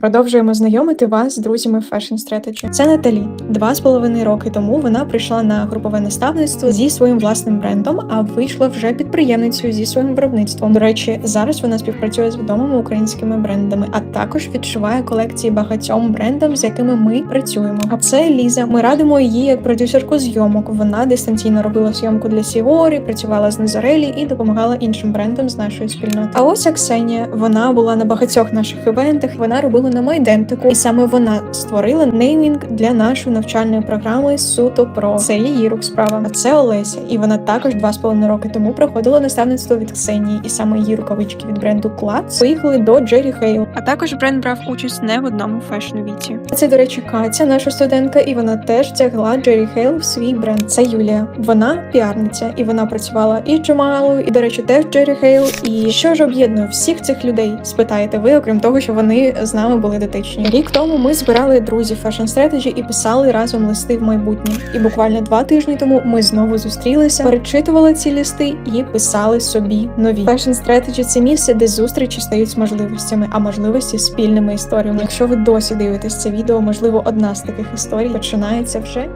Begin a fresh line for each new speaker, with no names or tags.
Продовжуємо знайомити вас з друзями Fashion Strategy. Це Наталі. Два з половиною роки тому вона прийшла на групове наставництво зі своїм власним брендом, а вийшла вже підприємницею зі своїм виробництвом. До речі, зараз вона співпрацює з відомими українськими брендами, а також відшиває колекції багатьом брендам, з якими ми працюємо. А це Ліза. Ми радимо її як продюсерку зйомок. Вона дистанційно робила зйомку для Сіорі, працювала з Назарелі і допомагала іншим брендам з нашої спільноти. А ось Аксенія. Вона була на багатьох наших івентах. Вона робила на майдентику, і саме вона створила неймінг для нашої навчальної програми Суто Про. Це її рук справа. А це Олеся, і вона також два з половиною роки тому проходила наставництво від Ксенії, і саме її рукавички від бренду Клац поїхали до Джері Хейл. А також бренд брав участь не в одному фешн-віці. Це, до речі, Катя, наша студентка, і вона теж тягла Джері Хейл в свій бренд. Це Юлія. Вона піарниця, і вона працювала і Джамалою, і, до речі, теж Джері Хейл. І що ж об'єднує всіх цих людей? Спитаєте ви, окрім того, що вони з нами були дотичні. Рік тому ми збирали друзів Fashion Strategy і писали разом листи в майбутнє. І буквально два тижні тому ми знову зустрілися, перечитували ці листи і писали собі нові. Fashion Strategy – це місце, де зустрічі стають з можливостями, а можливості спільними історіями. Якщо ви досі дивитесь це відео, можливо, одна з таких історій починається вже